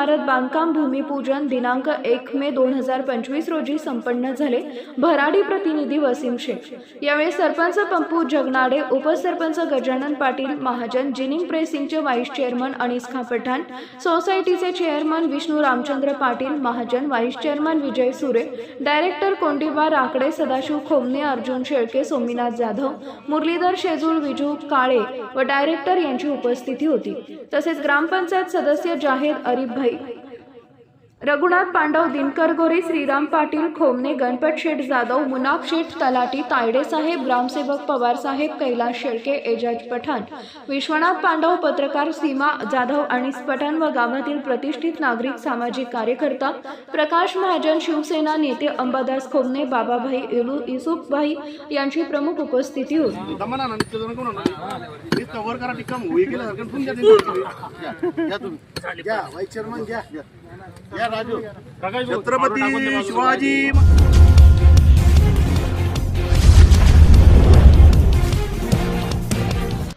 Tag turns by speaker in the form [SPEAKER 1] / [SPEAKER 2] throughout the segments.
[SPEAKER 1] வார बांधकाम भूमिपूजन दिनांक एक मे दोन हजार पंचवीस रोजी संपन्न झाले. भराडी प्रतिनिधी वसीम शेख. यावेळी सरपंच पंपू जगनाडे उपसरपंच गजानन पाटील महाजन जिनिंग प्रेसिंगचे व्हाईस चेअरमन अनिस पठाण सोसायटीचे chairman Vishnu Ramchandra Patil Mahajan vice chairman Vijay Sure director Kondiba Rakde Sadashiv Khomne Arjun Shelke Sominath Jadhav Murlidhar Shejul Viju Kale व डायरेक्टर यांची उपस्थिती होती. तसेच ग्रामपंचायत सदस्य जाहीर अरिफभाई रघुनाथ पांडव दिनकर गोरे श्रीराम पाटील खोमने गणपत शेठ जाधव मुनाफ शेठ तलाटी तायडे साहेब ग्रामसेवक पवार साहेब कैलास शेळके एजाज पठाण विश्वनाथ पांडव पत्रकार सीमा जाधव आणि पठाण व गावातील प्रतिष्ठित नागरिक सामाजिक कार्यकर्ता प्रकाश महाजन शिवसेना नेते अंबादास खोमने बाबाभाई इलू युसुफभाई यांची प्रमुख उपस्थिती होती
[SPEAKER 2] राजू. छत्रपती शिवाजी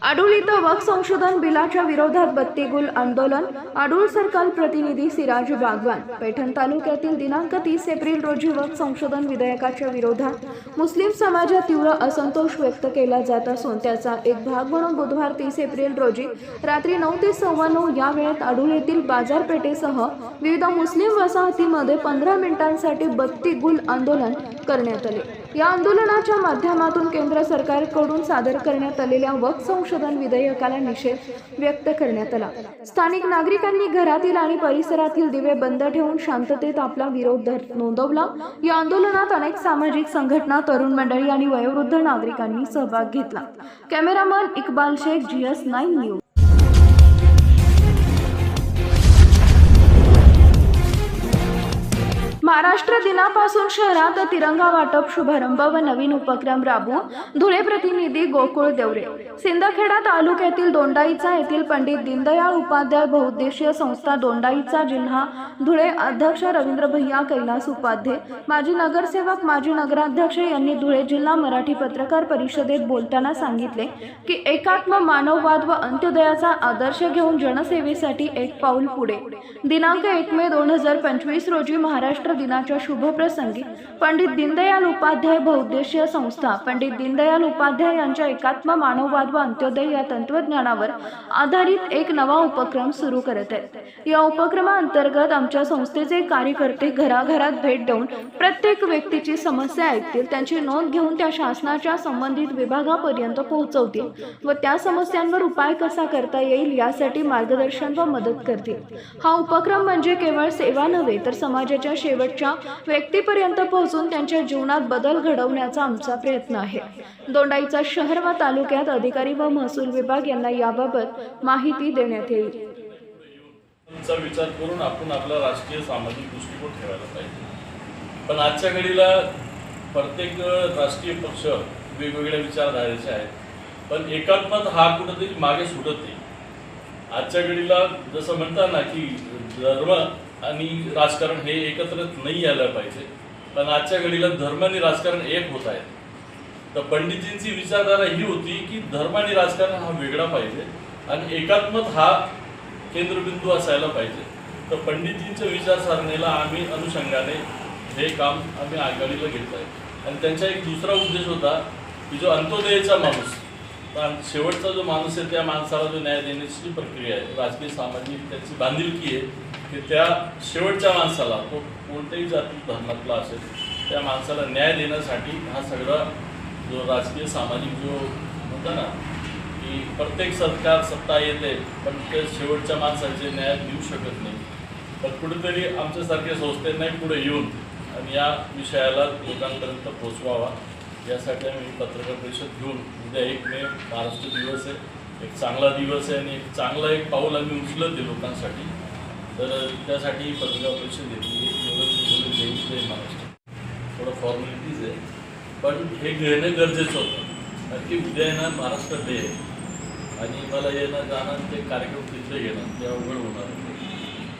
[SPEAKER 1] अडूळ इथं वक संशोधन बिलाच्या विरोधात बत्तीगुल आंदोलन. अडूळ सरकार प्रतिनिधी सिराज बागवान. पैठण तालुक्यातील दिनांक तीस एप्रिल रोजी वक संशोधन विधेयकाच्या विरोधात मुस्लिम समाजात तीव्र असंतोष व्यक्त केला जात असून त्याचा एक भाग म्हणून बुधवार तीस एप्रिल रोजी रात्री नऊ ते सव्वा नऊ या वेळेत अडूळ येथील बाजारपेठेसह विविध मुस्लिम वसाहतीमध्ये पंधरा मिनिटांसाठी बत्ती गुल आंदोलन करण्यात आले. या आंदोलनाच्या माध्यमातून केंद्र सरकारकडून सादर करण्यात आलेल्या वक संशोधन विधेयकाला निषेध व्यक्त करण्यात आला. स्थानिक नागरिकांनी घरातील आणि परिसरातील दिवे बंद ठेवून शांततेत आपला विरोध नोंदवला. या आंदोलनात अनेक सामाजिक संघटना तरुण मंडळी आणि वयोवृद्ध नागरिकांनी सहभाग घेतला. Cameraman Iqbal Shaikh GS nine news. Maharashtra दिनापासून शहरात तिरंगा वाटप शुभारंभ व नवीन उपक्रम राबवून धुळे प्रतिनिधी गोकुळ देवरे. सिंदखेडा तालुक्यातील दोंडाईचा येथील पंडित दीनदयाळ उपाध्याय बहुउद्देशीय संस्था दोंडाईचा जिल्हा धुळे अध्यक्ष रवींद्र भैया कैलास उपाध्ये माजी नगरसेवक माजी नगराध्यक्ष यांनी धुळे जिल्हा मराठी पत्रकार परिषदेत बोलताना सांगितले की एकात्म मानववाद व अंत्योदयाचा आदर्श घेऊन जनसेवेसाठी एक पाऊल पुढे. दिनांक एक मे दोन हजार पंचवीस रोजी महाराष्ट्र दिनाच्या शुभप्रसंगी पंडित दीनदयाल उपाध्याय बहुउद्देशीय संस्था पंडित दीनदयाल उपाध्याय यांच्या एकात्म मानववाद व अंत्योदय या तंत्रज्ञानावर आधारित एक नवा उपक्रम सुरू करत आहेत. या उपक्रमाअंतर्गत आमच्या संस्थेचे कार्यकर्ते घराघरात भेट देऊन प्रत्येक व्यक्तीची समस्या ऐकतील त्यांची नोंद घेऊन त्या शासनाच्या संबंधित विभागापर्यंत पोहोचवतील व त्या समस्यांवर उपाय कसा करता येईल यासाठी मार्गदर्शन व मदत करतील. हा उपक्रम म्हणजे केवळ सेवा नव्हे तर समाजाच्या शेवट शेवटच्या व्यक्तीपर्यंत पोहोचून त्यांच्या जीवनात बदल घडवण्याचा आमचा प्रयत्न आहे. दोंडाईचा शहर व तालुक्यात अधिकारी व महसूल विभाग यांना याबाबत माहिती देण्यात येईल.
[SPEAKER 3] चा विचार करून आपण आपला राजकीय सामाजिक दृष्टिकोन ठेवायला पाहिजे. पण आजच्या घडीला प्रत्येक राजकीय पक्ष वेगवेगळ्या विचारधारेचे आहेत. पण एकात्मत हा कुठंतरी मागे सुटत नाही. आजच्या घडीला जसं म्हणतात ना की धर्म आणि राजकारण हे एकत्र नाही यायला पाहिजे. पण आजच्या घडीला धर्म आणि राजकारण एक होत आहे. तर पंडितींची विचारधारा ही होती की धर्म आणि राजकारण हा वेगळा पाहिजे आणि एकात्मत हा केंद्रबिंदू असायला पाहिजे. तर पंडितींच्या विचारसरणीला आम्ही अनुषंगाने हे काम आम्ही आघाडीला घेत आहे आणि त्यांचा एक दुसरा उद्देश होता की जो अंत्योदयाचा माणूस शेवटचा जो माणूस आहे त्या माणसाला जो न्याय देण्याची जी प्रक्रिया आहे राजकीय सामाजिक त्याची बांधिलकी आहे की त्या शेवटच्या माणसाला तो कोणत्याही जाती धर्मातला असेल त्या माणसाला न्याय देण्यासाठी हा सगळा जो राजकीय सामाजिक जो होता ना की प्रत्येक सरकार सत्ता येते पण ते शेवटच्या माणसाचे न्याय देऊ शकत नाही. पण कुठेतरी आमच्यासारख्या संस्थांनाही पुढे येऊन आणि या विषयाला लोकांपर्यंत पोचवावा यासाठी आम्ही पत्रकार परिषद घेऊन उद्या एक मे महाराष्ट्र दिवस आहे. एक चांगला दिवस आहे आणि एक चांगला एक पाऊल आम्ही उचलत आहे लोकांसाठी. तर त्यासाठी पत्रकार परिषद घेतली. एवढं जय जय महाराष्ट्र. थोडं फॉर्मॅलिटीज आहे. पण हे घेणं गरजेचं होतं. कारण की उद्या येणार महाराष्ट्र डे आहे आणि मला येणं जाणं ते कार्यक्रम तिथले घेणं. ते अवघड होणार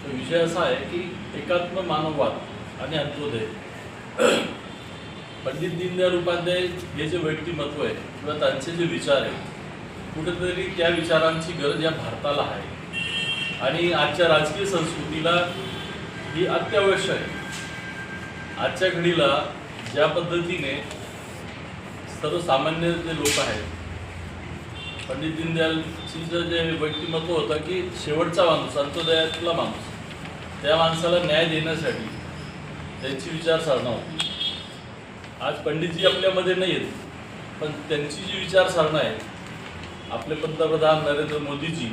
[SPEAKER 3] तर विषय असा आहे की एकात्म मानववाद आणि अंत्योदय. पंडित दीनदयाळ उपाध्याय हे जे व्यक्तिमत्व आहे किंवा त्यांचे जे विचार आहेत कुठेतरी त्या विचारांची गरज या भारताला आहे. आणि आजच्या राजकीय संस्कृतीला ही अत्यावश्यक आहे. आजच्या घडीला ज्या पद्धतीने सर्वसामान्य जे लोक आहेत पंडित दीनदयालजीचं जे व्यक्तिमत्व होतं की शेवटचा माणूस अंत्योदयातला माणूस त्या माणसाला न्याय देण्यासाठी त्यांची विचारसारणा होती. आज पंडितजी आपल्यामध्ये नाही आहेत पण त्यांची जी विचारसारणा आहे आपले पंतप्रधान नरेंद्र मोदीजी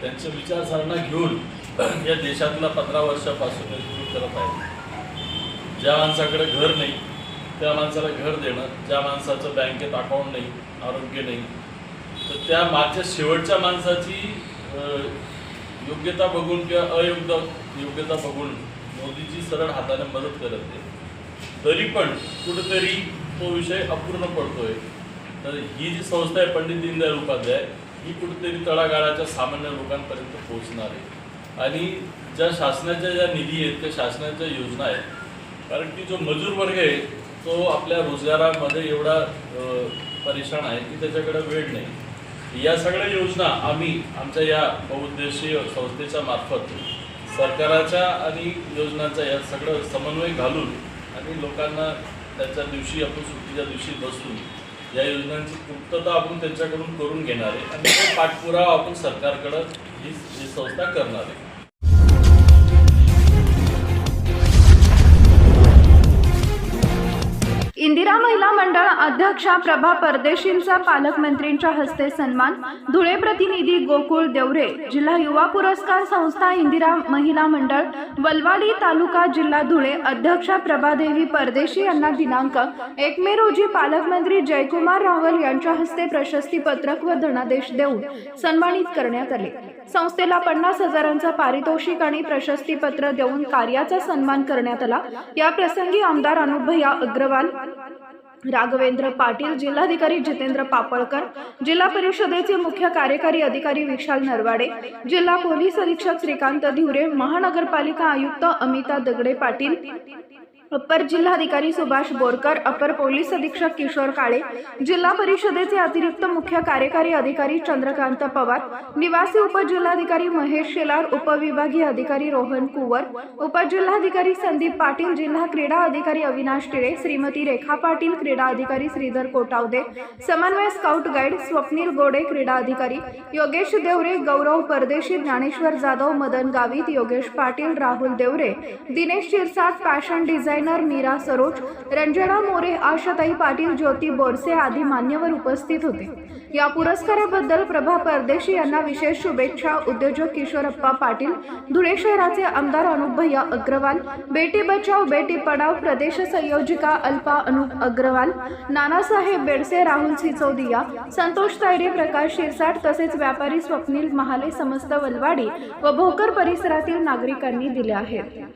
[SPEAKER 3] त्यांच्या विचारसारणा घेऊन या देशातला पंधरा वर्षापासून सुरू करत आहेत. ज्या माणसाकडे घर नाही त्या माणसाला घर देणं ज्या माणसाचं बँकेत अकाउंट नाही आरोग्य नाही तर त्या मागच्या शेवटच्या माणसाची योग्यता बघून किंवा अयोग्य योग्यता बघून मोदीजी सरळ हाताने मदत करत नाही तरी पण कुठंतरी तो विषय अपूर्ण पडतोय. तर ही जी संस्था आहे पंडित दीनदयाल उपाध्याय ही कुठेतरी तळागाळाच्या सामान्य लोकांपर्यंत पोहोचणार आहे. आणि ज्या शासनाच्या ज्या निधी आहेत त्या शासनाच्या योजना आहेत कारण की जो मजूर वर्ग आहे तो आपल्या रोजगारामध्ये एवढा परेशान आहे की त्याच्याकडे वेळ नाही. या सगळ्या योजना आम्ही आमच्या या बहुउद्देशीय संस्थेच्या मार्फत सरकाराच्या आणि योजनांचा या सगळं समन्वय घालून आणि लोकांना त्याच्या दिवशी आपण सुट्टीच्या दिवशी बसून या योजनांची पूर्तता आपण त्यांच्याकडून करून घेणार आहे. आणि तो पाठपुरावा आपण सरकारकडं ही संस्था करणार आहे.
[SPEAKER 1] इंदिरा महिला मंडळ अध्यक्षा प्रभा परदेशींचा पालकमंत्रींच्या हस्ते सन्मान. धुळे प्रतिनिधी गोकुळ देवरे जिल्हा युवा पुरस्कार संस्था इंदिरा महिला मंडळ वलवाडी तालुका जिल्हा धुळे अध्यक्षा प्रभादेवी परदेशी यांना दिनांक एक मे रोजी पालकमंत्री जयकुमार रावल यांच्या हस्ते प्रशस्ती पत्रक व धनादेश देऊन सन्मानित करण्यात आले. संस्थेला पन्नास हजारांचा पारितोषिक आणि प्रशस्तीपत्र देऊन कार्याचा सन्मान करण्यात आला. या प्रसंगी आमदार अनुभया अग्रवाल राघवेंद्र पाटील जिल्हाधिकारी जितेंद्र पापळकर जिल्हा परिषदेचे मुख्य कार्यकारी अधिकारी विशाल नरवाडे जिल्हा पोलीस अधीक्षक श्रीकांत धिवरे महानगरपालिका आयुक्त अमिता दगडे पाटील अप्पर जिल्हाधिकारी सुभाष बोरकर अपर पोलीस अधीक्षक किशोर काळे जिल्हा परिषदेचे अतिरिक्त मुख्य कार्यकारी अधिकारी चंद्रकांत पवार निवासी उपजिल्हाधिकारी महेश शेलार उपविभागीय अधिकारी रोहन कुवर उपजिल्हाधिकारी संदीप पाटील जिल्हा क्रीडा अधिकारी अविनाश टिळे श्रीमती रेखा पाटील क्रीडा अधिकारी श्रीधर कोटावदे समन्वय स्काउट गाईड स्वप्नील गोडे क्रीडा अधिकारी Yogesh Deore Gaurav Pardeshi Dnyaneshwar Jadhav Madan Gavit Yogesh Patil Rahul Deore Dinesh Shirsat fashion design designer Meera Saroj Ranjana More Ashatai Patil Jyoti Borse आदी मान्यवर उपस्थित होते. या पुरस्काराबद्दल प्रभा परदेशी यांना विशेष शुभेच्छा. उद्योजक किशोरप्पा पाटील धुळे शहराचे आमदार अनुपभैया अग्रवाल बेटी बचाव बेटी पडाव प्रदेश संयोजिका अल्पा अनुप अग्रवाल नानासाहेब बेडसे राहुल सिसोदिया संतोष तायडे प्रकाश शिरसाट तसेच व्यापारी स्वप्नील महाले समस्त वलवाडी व भोकर परिसरातील नागरिकांनी दिले आहेत.